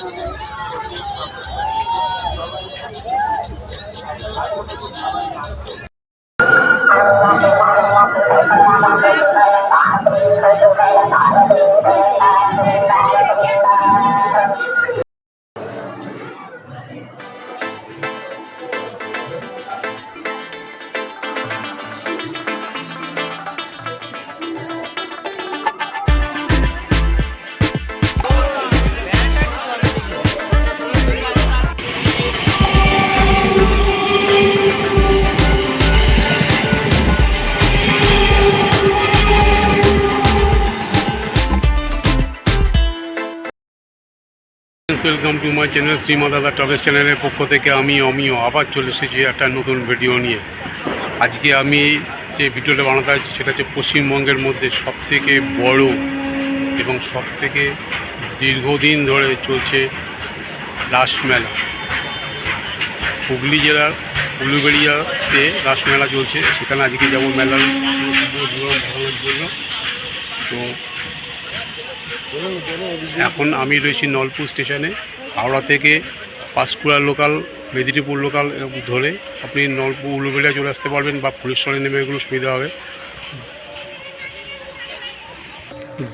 Thank you. Welcome to my channel Shrima Dada travels চ্যানেলের পক্ষ থেকে আমি অমিও আবার চলে এসেছি একটা নতুন ভিডিও নিয়ে। আজকে আমি যে ভিডিওটা বানাতে যাচ্ছি, সেটা হচ্ছে পশ্চিমবঙ্গের মধ্যে সবথেকে বড় এবং সবথেকে দীর্ঘদিন ধরে চলছে রাসমেলা হুগলি জেলার উলুবেড়িয়াতে রাসমেলা চলছে, সেখানে আজকে যাব মেলার জন্য। তো এখন আমি রয়েছি নলপুর স্টেশনে, হাওড়া থেকে পাঁশকুড়া লোকাল, মেদিনীপুর লোকাল ধরে আপনি নলপুর উলুবেড়িয়া চলে আসতে পারবেন বা ফুলেশ্বরে নেমে এগুলো সুবিধা হবে।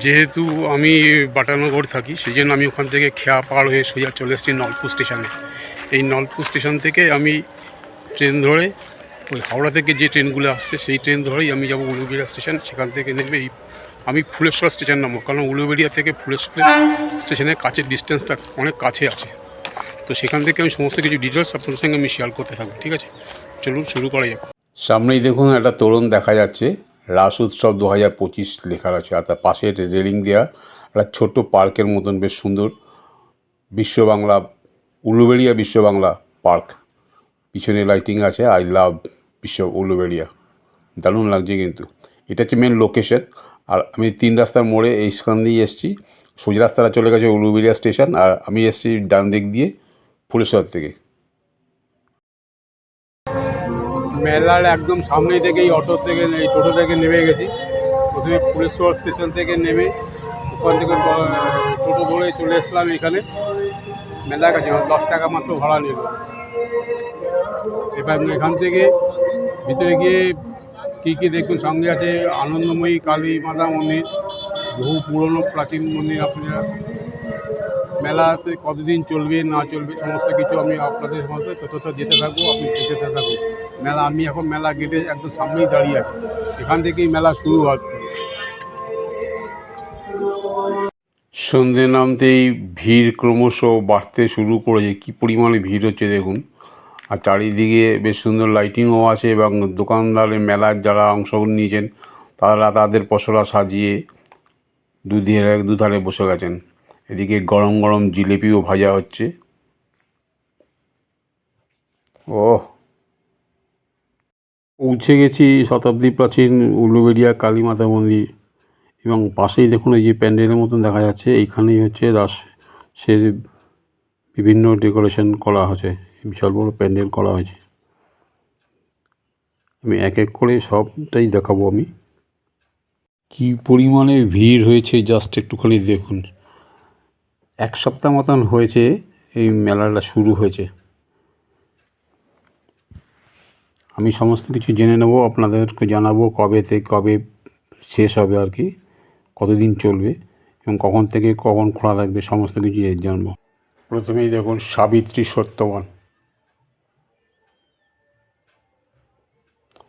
যেহেতু আমি বাটানগর থাকি, সেই জন্য আমি ওখান থেকে খেয়া পার হয়ে সোজা চলে এসেছি নলপুর স্টেশনে। এই নলপুর স্টেশন থেকে আমি ট্রেন ধরে ওই হাওড়া থেকে যে ট্রেনগুলো আসছে, সেই ট্রেন ধরেই আমি যাব উলুবেড়িয়া স্টেশন, সেখান থেকে নেমে এই আমি ফুলেশ্বর স্টেশন নামবো, কারণ উলুবেড়িয়া থেকে ফুলেশ্বর স্টেশনের কাছের ডিস্টেন্সটা অনেক কাছে আছে। তো সেখান থেকে আমি সমস্ত কিছু ডিটেলস আপনাদের সঙ্গে আমি শেয়ার করতে থাকব, ঠিক আছে? চলুন শুরু করা যাক। সামনেই দেখুন একটা তোরণ দেখা যাচ্ছে। রাস উৎসব দু হাজার পঁচিশ লেখা আছে, আর তার পাশে রেলিং দেওয়া একটা ছোট্ট পার্কের মতন, বেশ সুন্দর। বিশ্ব বাংলা, উলুবেড়িয়া বিশ্ব বাংলা পার্ক। পিছনে লাইটিং আছে আই লাভ বিশ্ব উলুবেড়িয়া। দারুণ লাগছে কিন্তু। এটা হচ্ছে মেন লোকেশন আর আমি তিন রাস্তার মোড়ে এই এইখান দিয়ে এসেছি। সোজা রাস্তাটা চলে গেছে উলুবেড়িয়া স্টেশন আর আমি এসেছি ডান দিক দিয়ে ফুলেশ্বর থেকে। মেলার একদম সামনেই থেকে এই অটো থেকে, এই টোটো থেকে নেমে গেছি। প্রথমে ফুলেশ্বর স্টেশন থেকে নেমে ওখান থেকে টোটো ধরে চলে এসলাম এখানে। মেলার কাছে দশ টাকা মাত্র ভাড়া নিল। এবার এখান থেকে ভিতরে গিয়ে কী কী দেখুন, সঙ্গে আছে আনন্দময়ী কালী মাতা মন্দির বহু পুরনো প্রাচীন মন্দির আপনারা। মেলাতে কতদিন চলবে, না চলবে, সমস্ত কিছু আমি আপনাদের মধ্যে তথ্য যেতে থাকব, আপনি যেতে থাকব মেলা, আমি এখন মেলা গেটে একদম সামনেই দাঁড়িয়ে আছি। এখান থেকেই মেলা শুরু হচ্ছে সন্ধে নামতেই ভিড় ক্রমশ বাড়তে শুরু করেছে। কী পরিমাণে ভিড় হচ্ছে দেখুন। আর চারিদিকে বেশ সুন্দর লাইটিংও আছে এবং দোকানদারের মেলার যারা অংশগ্রহণ নিয়েছেন, তারা তাদের পসরা সাজিয়ে দুধারে দুধারে বসে গেছেন। এদিকে গরম গরম জিলিপিও ভাজা হচ্ছে। ও পৌঁছে গেছি শতাব্দী প্রাচীন উলুবেড়িয়া কালী মাতা মন্দির এবং পাশেই দেখুন এই যে প্যান্ডেলের মতন দেখা যাচ্ছে, এইখানেই হচ্ছে রাস, সে বিভিন্ন ডেকোরেশন করা হয়েছে বিশাল বড় প্যান্ডেল করা হয়েছে। আমি এক এক করে সবটাই দেখাবো আমি। কি পরিমাণে ভিড় হয়েছে জাস্ট একটুখানি দেখুন। এক সপ্তাহ মতন হয়েছে এই মেলাটা শুরু হয়েছে। আমি সমস্ত কিছু জেনে নেব, আপনাদেরকে জানাব কবে থেকে কবে শেষ হবে আর কি, কতদিন চলবে এবং কখন থেকে কখন খোলা থাকবে, সমস্ত কিছু জানব। প্রথমেই দেখুন সাবিত্রী সত্যবান।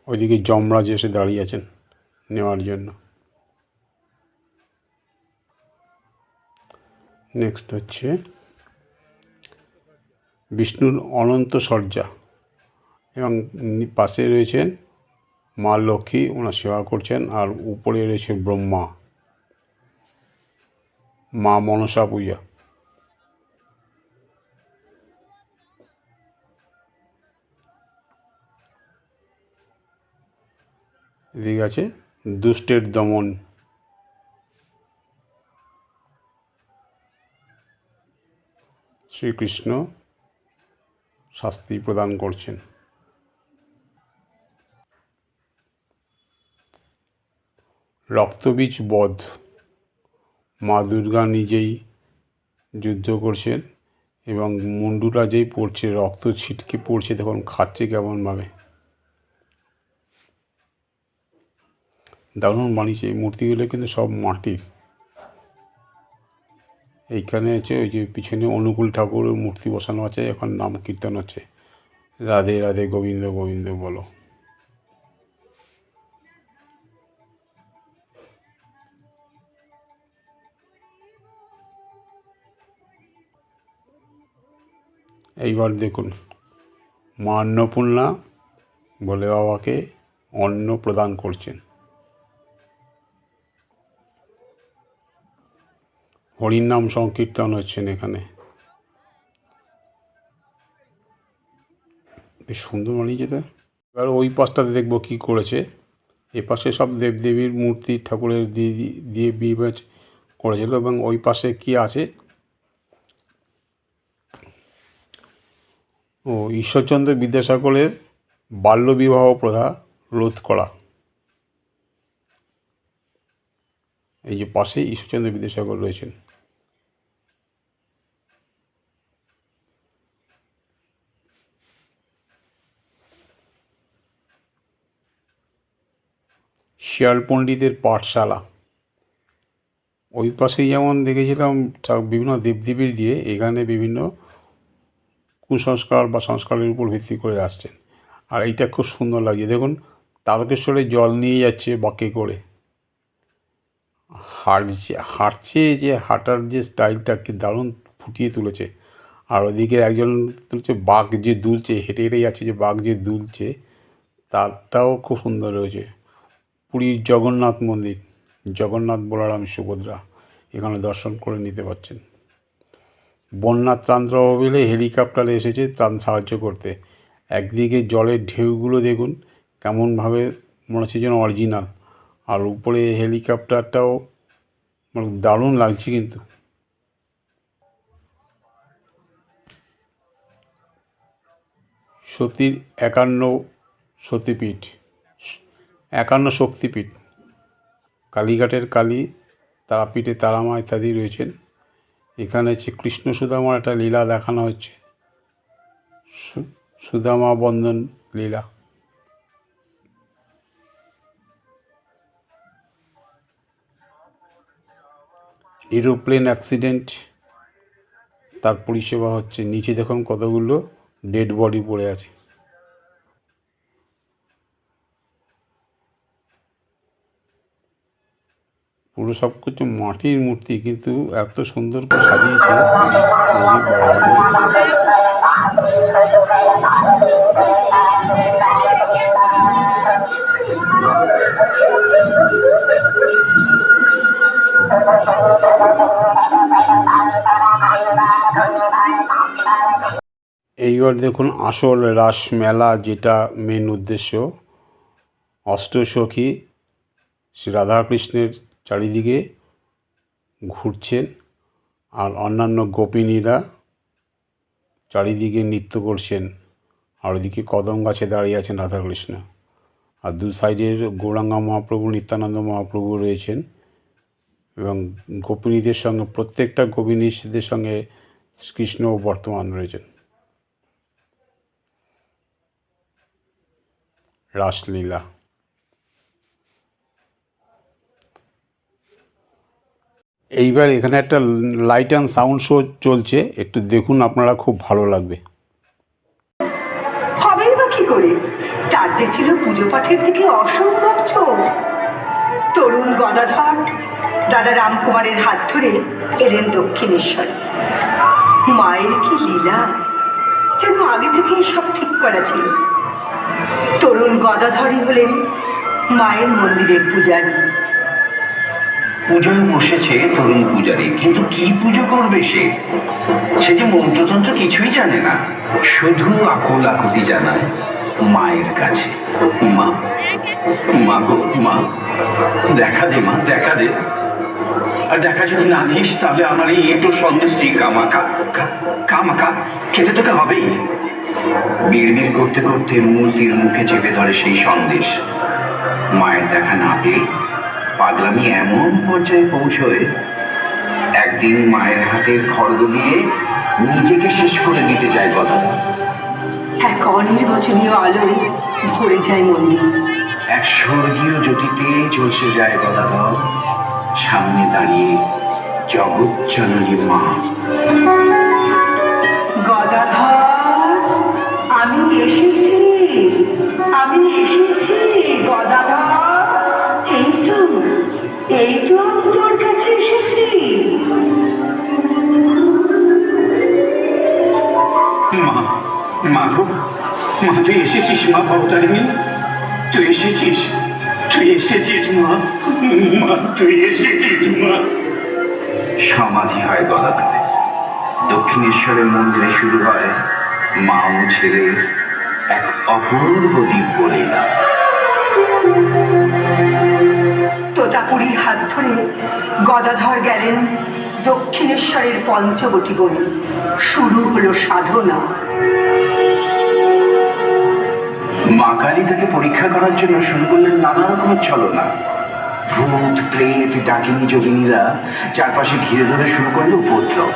ওইদিকে যমরাজ এসে দাঁড়িয়ে আছেন নেওয়ার জন্য। নেক্সট হচ্ছে বিষ্ণুর অনন্ত সজ্জা এবং পাশে রয়েছেন মা লক্ষ্মী, ওনার সেবা করছেন আর উপরে রয়েছে ব্রহ্মা। মা মনসা পূজা। এদিকে আছে, দুষ্টের দমন। শ্রীকৃষ্ণ শাস্তি প্রদান করছেন। রক্তবীজ বধ। মা দুর্গা নিজেই যুদ্ধ করছেন এবং মুন্ডুটা যেই পড়ছে, রক্ত ছিটকে পড়ছে তখন খাচ্ছে কেমনভাবে। দারুণ বানিয়েছে এই মূর্তিগুলো কিন্তু সব মাটির। এইখানে আছে ওই যে পিছনে অনুকূল ঠাকুরের মূর্তি বসানো আছে, এখন নাম কীর্তন হচ্ছে। রাধে রাধে গোবিন্দ গোবিন্দ বলো। এইবার দেখুন মা অন্নপূর্ণা বলে বাবাকে অন্ন প্রদান করছেন। হরির নাম সংকীর্তন হচ্ছেন এখানে। বেশ সুন্দর বানিয়েছে তো এবার ওই পাশটাতে দেখব কী করেছে। এ পাশে সব দেবদেবীর মূর্তি, ঠাকুরের দিয়ে দিয়ে বিবেচ করেছিল এবং ওই পাশে কি আছে? ও, ঈশ্বরচন্দ্র বিদ্যাসাগরের বাল্যবিবাহ প্রথা রোধ করা। এই যে পাশেই ঈশ্বরচন্দ্র বিদ্যাসাগর রয়েছেন। শিয়াল পণ্ডিতের পাঠশালা। ওই পাশেই যেমন দেখেছিলাম বিভিন্ন দেবদেবীর দিয়ে এখানে বিভিন্ন কুসংস্কার বা সংস্কারের উপর ভিত্তি করে আসছেন। আর এইটা খুব সুন্দর লাগছে। দেখুন তারকেশ্বরে জল নিয়ে যাচ্ছে বাঁকে করে। হাঁটছে হাঁটছে যে হাঁটার যে স্টাইলটা কি দারুণ ফুটিয়ে তুলেছে। আর ওদিকে একজন তুলছে বাঘ যে দুলছে, হেঁটে হেঁটে যাচ্ছে যে বাঘ যে দুলছে, তারটাও খুব সুন্দর রয়েছে পুরীর জগন্নাথ মন্দির, জগন্নাথ বলারাম সুভদ্রা এখানে দর্শন করে নিতে পারছেন। বন্যা ত্রাণ তহবিলে হেলিকপ্টারে এসেছে ত্রাণ সাহায্য করতে। একদিকে জলের ঢেউগুলো দেখুন, কেমনভাবে মনে হচ্ছে যেন অরিজিনাল আর উপরে হেলিকপ্টারটাও মানে দারুণ লাগছে কিন্তু। সতীর একান্ন সতীপীঠ। একান্ন শক্তিপীঠ। কালীঘাটের কালী, তারাপীঠে তারামা ইত্যাদি রয়েছেন। এখানে হচ্ছে কৃষ্ণ সুদামার একটা লীলা দেখানো হচ্ছে। সুদামা বন্ধন লীলা। এরোপ্লেন অ্যাক্সিডেন্ট, তার পরিষেবা হচ্ছে, নিচে দেখুন কতগুলো ডেড বডি পড়ে আছে। পুরো সব কিছু মাটির মূর্তি, কিন্তু এত সুন্দর করে সাজিয়েছে। এইবার দেখুন আসল রাস মেলা যেটা মেন উদ্দেশ্য। অষ্টসখী শ্রী রাধাকৃষ্ণের চারিদিকে ঘুরছেন আর অন্যান্য গোপিনীরা চারিদিকে নৃত্য করছেন আর ওদিকে কদম গাছে দাঁড়িয়ে আছেন রাধাকৃষ্ণ। আর দু সাইডের গৌরাঙ্গা মহাপ্রভু, নিত্যানন্দ মহাপ্রভু রয়েছেন এবং গোপিনীদের সঙ্গে, প্রত্যেকটা গোপিনীদের সঙ্গে শ্রীকৃষ্ণও বর্তমান রয়েছেন। রাসলীলা। এইবার এখানে একটা লাইট অ্যান্ড সাউন্ড শো চলছে। একটু দেখুন আপনারা খুব ভালো লাগবে। হবেই বা কি করে? তার যে ছিল পুজো পাঠের দিকে অসম্ভব ছোট তরুণ গদাধর, দাদা রামকুমারের হাত ধরে এলেন দক্ষিণেশ্বরে। মায়ের কি লীলা? যেন আগে থেকেই সব ঠিক করা ছিল। তরুণ গদাধরই হলেন মায়ের মন্দিরের পূজারী। পুজোয় বসেছে তরুণ পূজারী। কিন্তু কি পুজো করবে সে? সে যে মন্ত্রতন্ত্র কিছুই জানে না। শুধু আকুল আকুতি জানায় মায়ের কাছে। মা মা গো, মা, দেখা দে, মা, দেখা দে। আর দেখা যদি না দিস, তাহলে আমার এই একটু সন্দেশটি কামাকা কামাকা, খেতে তোকে হবেই। বিড়বিড় করতে করতে মূর্তির মুখে চেপে ধরে সেই সন্দেশ। মায়ের দেখা না পেয়ে পাগলামি এমন পর্যায়ে পৌঁছয় একদিন মায়ের হাতের খড়গ দিয়ে নিজেকে শেষ করে দিতে চায় গদাধর এক অনির্বচনীয় আলোয় ভরে যায় মন্দির। এক স্বর্গীয় জ্যোতিতে চলছে যায় গদাধর সামনে দাঁড়িয়ে জগৎ জননী মা। গদাধর আমি এসেছি মা তুই এসেছিস মা ভবতারিণী তুই এসেছিস? তুই এসেছিস মা? মা তুই এসেছিস মা? সমাধি হয় গদাধরে। দক্ষিণেশ্বরের মন্দিরে শুরু হয় মা ও ছেলে এক অপূর্ব দিব্য লীলা। তোতাপুরীর হাত ধরে গদাধর গেলেন দক্ষিণেশ্বরের পঞ্চবটী বনে। শুরু হলো সাধনা। মা কালী তাকে পরীক্ষা করার জন্য শুরু করলেন নানা রকমের ছলনা। ভূত, প্রেত, ডাকিনী, যোগিনীরা চারপাশে ঘিরে ধরে শুরু করল উপদ্রব।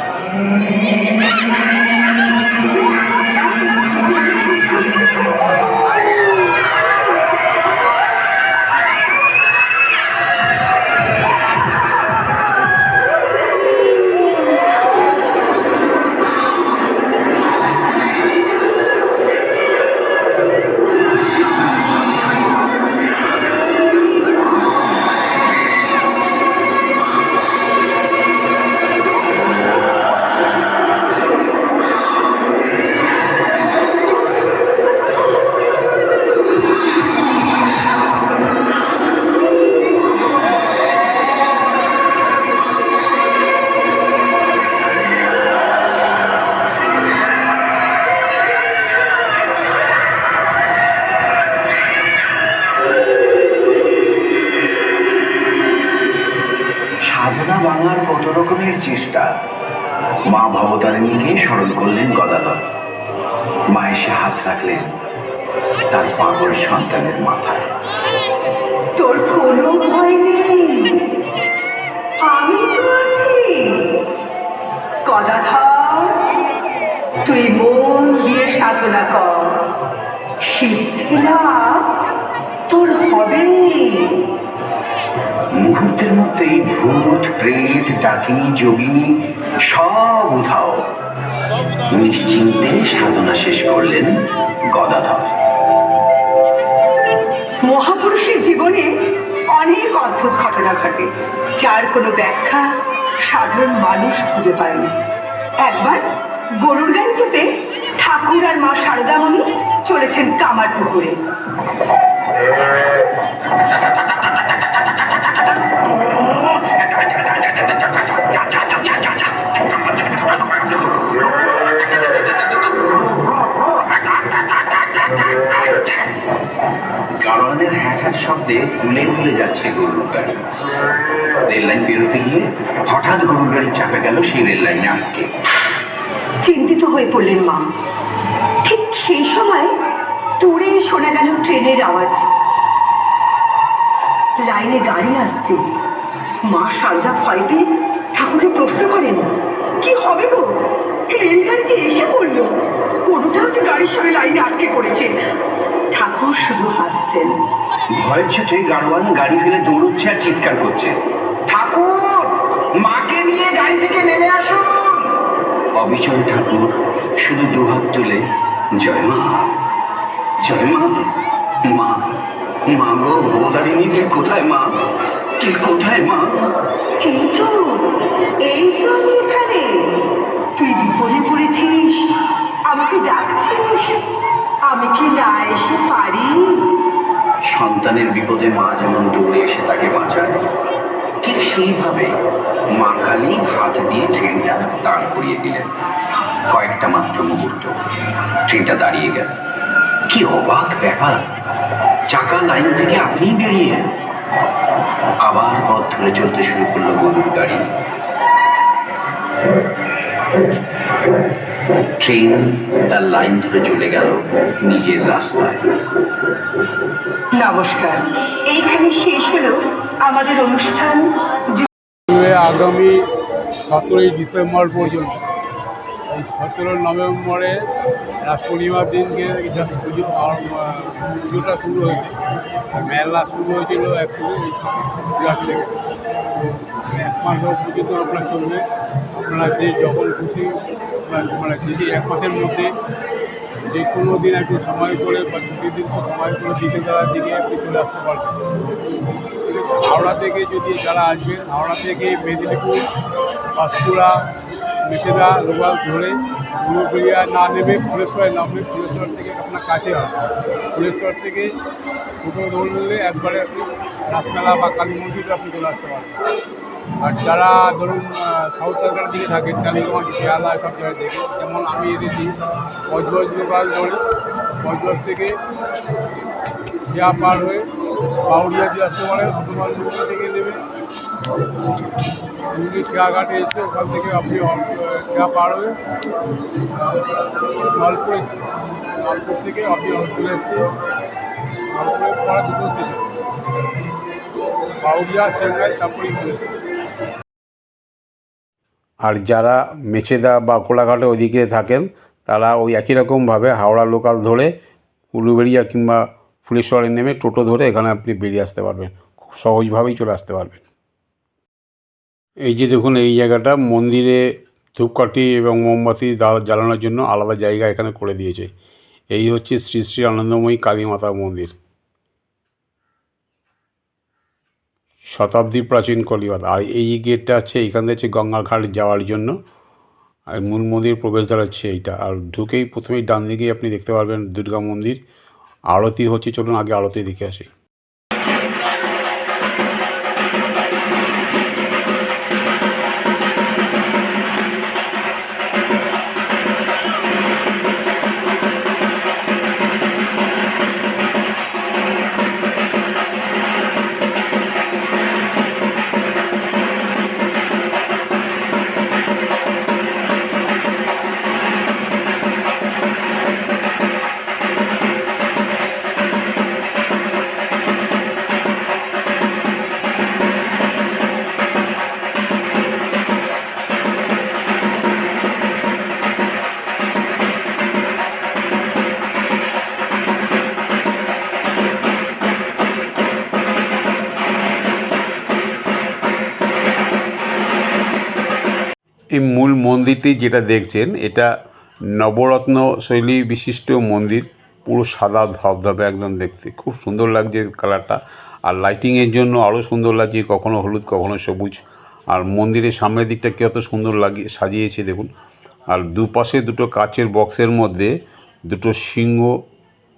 রাখলেন তার পাগল সন্তানের মাথায়। তোর কোনো ভয় নেই। আমি তো আছি। গদাধর তুই মন দিয়ে সাধনা কর। সিদ্ধি লাভ তোর হবে। মুহূর্তের মধ্যেই ভূত প্রেত ডাকিনী যোগিনী সব উধাও। নিশ্চিন্তে সাধনা শেষ করলেন গদাধর। মহাপুরুষের জীবনে অনেক অদ্ভুত ঘটনা ঘটে, যার কোনো ব্যাখ্যা সাধারণ মানুষ খুঁজে পায়নি একবার গরুর গাড়ি ঠাকুর আর মা শারদামণি চলেছেন কামার পুকুরে গাড়োয়ানের হ্যাঁটার শব্দে তুলে তুলে যাচ্ছে গরুর গাড়ি। রেল লাইন বেরোতে গিয়ে হঠাৎ গরুর গাড়ি চাপে গেল সেই রেল লাইনে আটকে। চিন্তিত হয়ে পড়লেন মা। ঠিক সেই সময় দূরে শোনা গেল ট্রেনের আওয়াজ। লাইনে গাড়ি আসছে। মা সারদা ভয় পেয়ে ঠাকুরকে প্রশ্ন করেন, কি হবে গো? রেলগাড়ি যে এসে পড়ল। কোনোটাও যে গাড়ির সঙ্গে লাইনে আটকে পড়েছে। ঠাকুর শুধু হাসছেন। ভয়ের চোটে গাড়োয়ান গাড়ি ফেলে দৌড়চ্ছে আর চিৎকার করছে। ঠাকুর মাকে নিয়ে গাড়ি থেকে নেমে আসুন। অবিচল ঠাকুর শুধু দুহাত তুলে জয় মা জয় মা মা মা গো ভবতারিণী তুই কোথায় মা? তুই কোথায় মা? সন্তানের বিপদে মা যেমন দৌড়ে এসে তাকে বাঁচায়, ঠিক সেইভাবে মা কালী হাত দিয়ে ট্রেনটা দাঁড় করিয়ে দিলেন। কয়েকটা মাত্র মুহূর্ত, ট্রেনটা দাঁড়িয়ে গেল। কি অবাক ব্যাপার, চাকা লাইন থেকে আপনিই বেরিয়ে আবার পথ ধরে চলতে শুরু করল গরুর গাড়ি। ট্রেন তার লাইন ধরে চলে গেল নিজের রাস্তায়। নমস্কার। এইখানে শেষ হলো আমাদের অনুষ্ঠান। আগামী সতেরোই ডিসেম্বর পর্যন্ত। এই সতেরো নভেম্বরে রাস পূর্ণিমার দিনকে জাস্ট পুজো আর, পুজোটা শুরু হয়েছে। আর মেলা শুরু হয়েছিল অ্যাকচুয়ালি পূজার থেকে তো এক মাস পর্যন্ত আপনার চলবে। আপনারা যে যখন খুশি আপনার মানে এক মাসের মধ্যে যে কোনো দিন একটু সময় করে বা ছুটির দিন সময় করে বিকেলবেলার দিকে আপনি চলে আসতে পারবেন হাওড়া থেকে যদি যারা আসবেন হাওড়া থেকে মেদিনীপুর পাঁশকুড়া মেচেদা লোকাল ধরে উলুবেড়িয়া না নেমে ফুলেশ্বরে নামবে ফুলেশ্বর থেকে আপনার কাছে হয় ফুলেশ্বর থেকে টোটো ধরলে একবারে রাসমেলা বা কালী মন্দিরে আপনি চলে আসতে পারবেন। আর যারা ধরুন সাউথ কলকাতার দিকে থাকেন, কালীগঞ্জ শিয়ালা সব জায়গায় থেকে যেমন আমি এসেছি বজবজ লোকাল ধরে বজবজ থেকে শিয়া পার হয়ে বাউরিয়া দিয়ে আসতে পারে সুতমাল নৌকা থেকে নেবে। যদি খেয়াঘাটে এসে ওখান থেকে আপনি খেয়া পার হয়ে নলপুর নলপুর থেকে আপনি চলে এসছে নলপুরের পরে দুটো স্টেশন তারপরে আর যারা মেচেদা বা কোলাঘাটে ওদিকে থাকেন, তারা ওই একই রকমভাবে হাওড়া লোকাল ধরে উলুবেড়িয়া কিংবা ফুলেশ্বরে নেমে টোটো ধরে এখানে আপনি বেরিয়ে আসতে পারবেন। খুব সহজভাবেই চলে আসতে পারবেন। এই যে দেখুন, এই জায়গাটা মন্দিরে ধূপকাঠি এবং মোমবাতি জ্বালানোর জন্য আলাদা জায়গা এখানে করে দিয়েছে। এই হচ্ছে শ্রী শ্রী আনন্দময়ী কালী মাতা মন্দির। শতাব্দী প্রাচীন কলিবাদ। আর এই গেটটা আছে, এখান থেকে গঙ্গার ঘাট যাওয়ার জন্য। আর মূল মন্দির প্রবেশদ্বার হচ্ছে এইটা। আর ঢুকেই প্রথমেই ডান দিকেই আপনি দেখতে পারবেন দুর্গা মন্দির। আরতি হচ্ছে, চলুন আগে আরতি দেখে আসি। এই মূল মন্দিরটি যেটা দেখছেন, এটা নবরত্ন শৈলী বিশিষ্ট মন্দির, পুরো সাদা ধবধবে একদম দেখতে। খুব সুন্দর লাগছে কালারটা। আর লাইটিংয়ের জন্য আরও সুন্দর লাগছে, কখনো হলুদ, কখনো সবুজ। আর মন্দিরের সামনের দিকটা কত সুন্দর লাগিয়ে সাজিয়েছে দেখুন। আর দুপাশে দুটো কাচের বক্সের মধ্যে দুটো সিংহ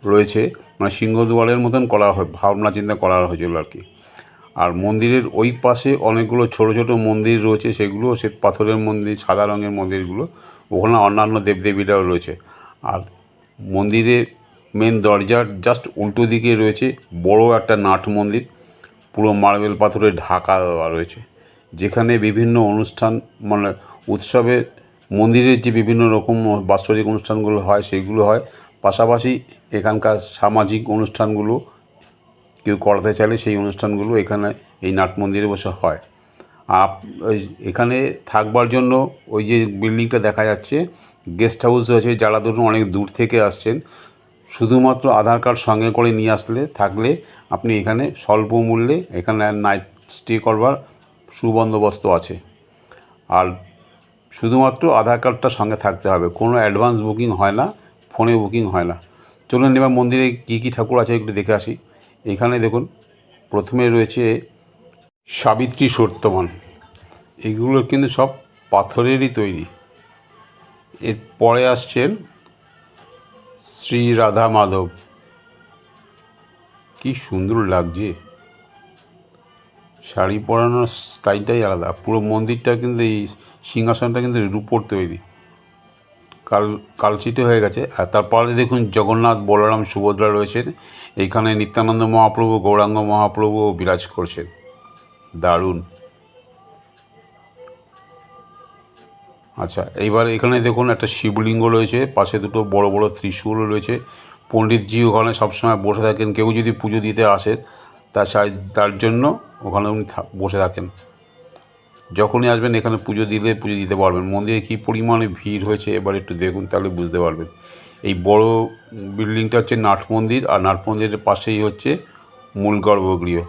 রয়েছে। মানে সিংহ দুয়ারের মতন করা হয় ভাবনা চিন্তা করা হয়েছিল আর কি। আর মন্দিরের ওই পাশে অনেকগুলো ছোট ছোট মন্দির রয়েছে, সেগুলো শ্বেত পাথরের মন্দির, সাদা রঙের মন্দিরগুলো, ওখানে অন্যান্য দেবদেবীরাও রয়েছে। আর মন্দিরের মেন দরজার জাস্ট উল্টো দিকে রয়েছে, বড় একটা নাট মন্দির, পুরো মার্বেল পাথরে ঢাকা দেওয়া রয়েছে। যেখানে বিভিন্ন অনুষ্ঠান মানে উৎসবের, মন্দিরের যে বিভিন্ন রকম বাৎসরিক অনুষ্ঠানগুলো হয়, সেগুলো হয়। পাশাপাশি এখানকার সামাজিক অনুষ্ঠানগুলো কেউ করাতে চাইলে সেই অনুষ্ঠানগুলো এখানে এই নাট মন্দিরে বসে হয়। আপ এখানে থাকবার জন্য ওই যে বিল্ডিংটা দেখা যাচ্ছে গেস্ট হাউস রয়েছে, যারা ধরুন অনেক দূর থেকে আসছেন, শুধুমাত্র আধার কার্ড সঙ্গে করে নিয়ে আসলে, থাকলে আপনি এখানে স্বল্প মূল্যে এখানে নাইট স্টে করবার সুবন্দোবস্ত আছে। আর শুধুমাত্র আধার কার্ডটা সঙ্গে থাকতে হবে, কোনো অ্যাডভান্স বুকিং হয় না ফোনে বুকিং হয় না। চলুন এবার মন্দিরে কী কী ঠাকুর আছে একটু দেখে আসি। এখানে দেখুন, প্রথমে রয়েছে সাবিত্রী সত্যবান। এগুলো কিন্তু সব পাথরেরই তৈরি। এর পরে আসছেন শ্রী রাধা মাধব। কি সুন্দর লাগছে। শাড়ি পরানোর স্টাইলটাই আলাদা। পুরো মন্দিরটা কিন্তু এই সিংহাসনটা কিন্তু রূপোর তৈরি। কাল কালচিটে হয়ে গেছে। আর তারপরে দেখুন, জগন্নাথ, বলরাম, সুভদ্রা রয়েছেন। এইখানে নিত্যানন্দ মহাপ্রভু, গৌরাঙ্গ মহাপ্রভু বিরাজ করছেন। দারুণ। আচ্ছা এইবার এখানে দেখুন, একটা শিবলিঙ্গ রয়েছে। পাশে দুটো বড় বড় ত্রিশূল রয়েছে। পণ্ডিতজি ওখানে সবসময় বসে থাকেন। কেউ যদি পুজো দিতে আসে সাই- তার জন্য ওখানে উনি বসে থাকেন। যখনই আসবেন, এখানে পুজো দিলে পুজো দিতে পারবেন। মন্দিরে কী পরিমাণে ভিড় হয়েছে, এবার একটু দেখুন, তাহলে বুঝতে পারবেন। এই বড় বিল্ডিংটা হচ্ছে নাট মন্দির, আর নাট মন্দিরের পাশেই হচ্ছে মূল গর্ভগৃহ।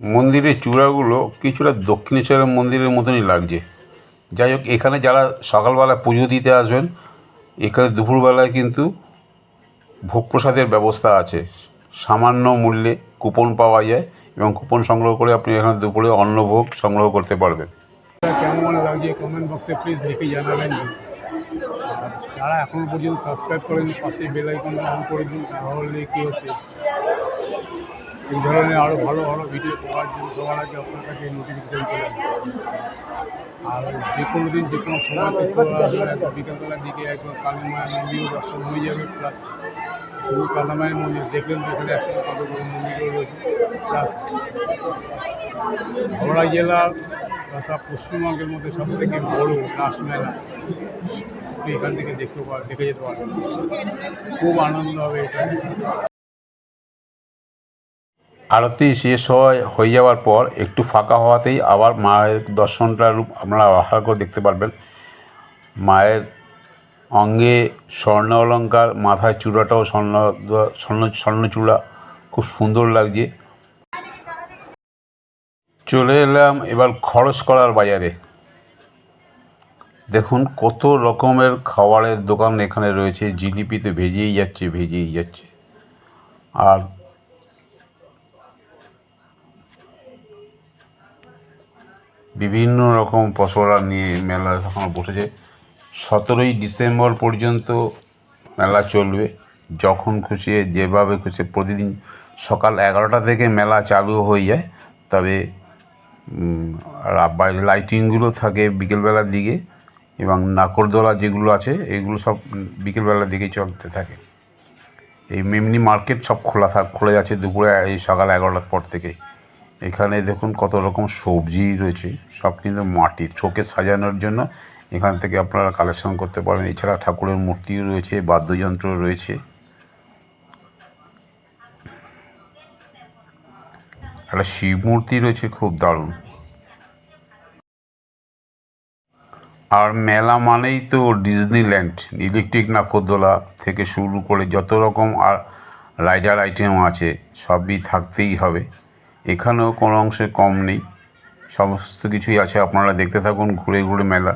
মন্দিরের চূড়াগুলো কিছুটা দক্ষিণেশ্বরের মন্দিরের মতনই লাগছে। যাই হোক, এখানে যারা সকালবেলা পুজো দিতে আসবেন, এখানে দুপুরবেলায় কিন্তু ভোগ প্রসাদের ব্যবস্থা আছে। সামান্য মূল্যে কুপন পাওয়া যায়। এবং কুপন সংগ্রহ করে আপনি এখানে দুপুরে অন্নভোগ সংগ্রহ করতে পারবেন। কেমন লাগছে কমেন্ট বক্সে প্লিজ লিখে জানাবেন। যারা এখনও পর্যন্ত সাবস্ক্রাইব করেন, পাশে বেল আইকনটা অন করে দিন, তাহলে কী হচ্ছে? এই ধরনের আরও ভালো ভালো ভিডিও পাওয়ার জন্য সবার আগে আপনার কাছে নোটিফিকেশন চলে আর যে কোনো দিন যে কোনো সময় বিকেলবেলার দিকে একবার কালী মায়ের মন্দিরও দর্শন হয়ে যাবে প্লাস শুধু কালী মন্দির দেখলেন তো এখানে একসাথে কতগুলো মন্দিরও রয়েছে। হাওড়া জেলার তথা পশ্চিমবঙ্গের মধ্যে সব থেকে বড় রাস মেলা এখান থেকে দেখতে পার দেখে যেতে পারবেন। খুব আনন্দ হবে এটা আরতি শেষ হয়, হয়ে যাওয়ার পর একটু ফাঁকা হওয়াতেই আবার মায়ের দর্শনটা রূপ আপনারা আহার করে দেখতে পারবেন। মায়ের অঙ্গে স্বর্ণ অলঙ্কার, মাথায় চূড়াটাও স্বর্ণ স্বর্ণ স্বর্ণচূড়া খুব সুন্দর লাগছে। চলে এলাম এবার খরচ করার বাজারে। দেখুন কত রকমের খাবারের দোকান এখানে রয়েছে। জিলিপিতে ভেজেই যাচ্ছে ভেজেই যাচ্ছে। আর বিভিন্ন রকম পসরা নিয়ে মেলা এখন বসেছে। সতেরোই ডিসেম্বর পর্যন্ত মেলা চলবে। যখন খুশি যেভাবে খুশি প্রতিদিন সকাল এগারোটা থেকে মেলা চালু হয়ে যায়। তবে লাইটিংগুলো থাকে বিকেলবেলার দিকে এবং নাকরদোলা যেগুলো আছে, এগুলো সব বিকেলবেলার দিকেই চলতে থাকে। এই মেমনি মার্কেট সব খোলা থাক, খুলে যাচ্ছে দুপুরে এই সকাল এগারোটার পর থেকে। এখানে দেখুন কত রকম সবজি রয়েছে, সব কিন্তু মাটির চোখে সাজানোর জন্য এখান থেকে আপনারা কালেকশন করতে পারেন। এছাড়া ঠাকুরের মূর্তিও রয়েছে, বাদ্যযন্ত্র রয়েছে। একটা শিব মূর্তি রয়েছে, খুব দারুণ। আর মেলা মানেই তো ডিজনিল্যান্ড, ইলেকট্রিক নাকরদোলা থেকে শুরু করে যত রকম আর রাইডার আইটেম আছে, সবই থাকতেই হবে। এখানেও কোনো অংশে কম নেই। সমস্ত কিছুই আছে, আপনারা দেখতে থাকুন ঘুরে ঘুরে মেলা।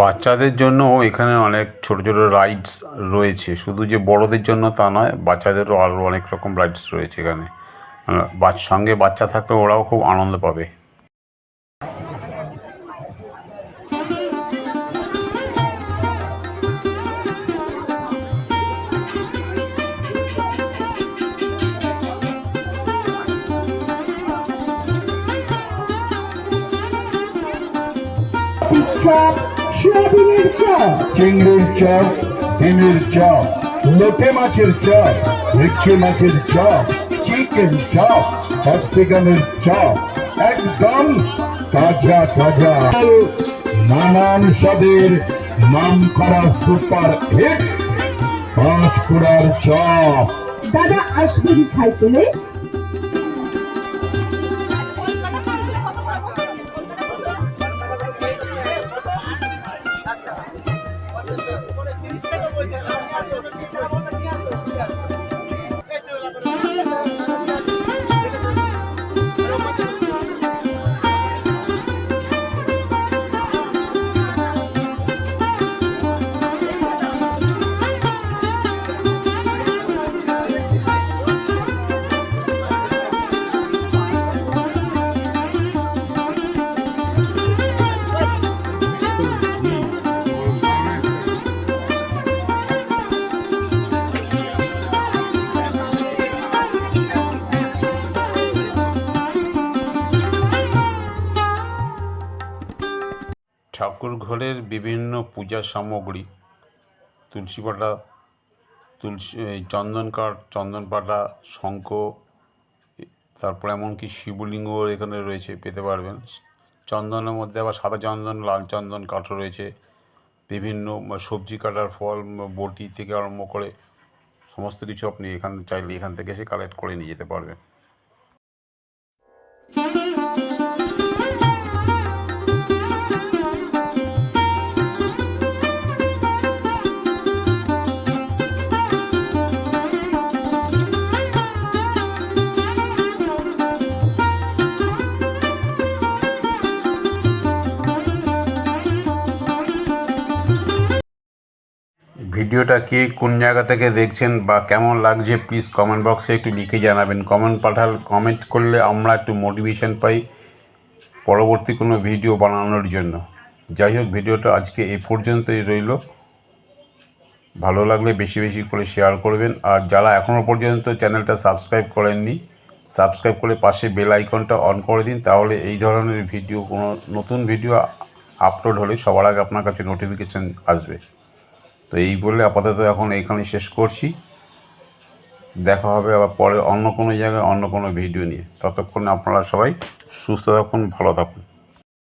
বাচ্চাদের জন্য এখানে অনেক ছোট ছোট রাইডস রয়েছে। শুধু যে বড়দের জন্য তা নয়, বাচ্চাদেরও আরও অনেক রকম রাইডস রয়েছে এখানে। সঙ্গে বাচ্চা থাকলে ওরাও খুব আনন্দ পাবে। চপ চিংড়ির চপ ডিমের চপ লোটে মাছের চপ ভেটকি মাছের চপ চিকেন চপ ক্যাপসিকামের চপ একদম তাজা তাজা নানান স্বাদের নাম করা সুপার হিট পাঁচকুড়ার চপ দাদা আসবেন সাইকেলে বিভিন্ন পূজার সামগ্রী, তুলসী পাতা, তুলসী চন্দন কাঠ, চন্দন পাতা, শঙ্খ তারপর এমনকি শিবলিঙ্গ এখানে রয়েছে, পেতে পারবেন। চন্দনের মধ্যে আবার সাদা চন্দন, লাল চন্দন কাঠও রয়েছে। বিভিন্ন সবজি কাটার ফল বটি থেকে আরম্ভ করে সমস্ত কিছু আপনি এখান, চাইলে এখান থেকে এসে কালেক্ট করে নিয়ে যেতে পারবেন। ভিডিওটা কে কোন জায়গা থেকে দেখছেন বা কেমন লাগছে প্লিজ কমেন্ট বক্সে একটু লিখে জানাবেন। কমেন্ট পাঠাল কমেন্ট করলে আমরা একটু মোটিভেশন পাই পরবর্তী কোনো ভিডিও বানানোর জন্য। যাই হোক, ভিডিওটা আজকে এই পর্যন্তই রইল। ভালো লাগলে বেশি বেশি করে শেয়ার করবেন। আর যারা এখনও পর্যন্ত চ্যানেলটা সাবস্ক্রাইব করেননি সাবস্ক্রাইব করে পাশে বেল আইকনটা অন করে দিন। তাহলে এই ধরনের ভিডিও কোনো নতুন ভিডিও আপলোড হলে সবার আগে আপনার কাছে নোটিফিকেশান আসবে। তো এই বলে আপাতত এখন এইখানে শেষ করছি। দেখা হবে আবার পরে অন্য কোনো জায়গায় অন্য কোনো ভিডিও নিয়ে। ততক্ষণে আপনারা সবাই সুস্থ থাকুন, ভালো থাকুন।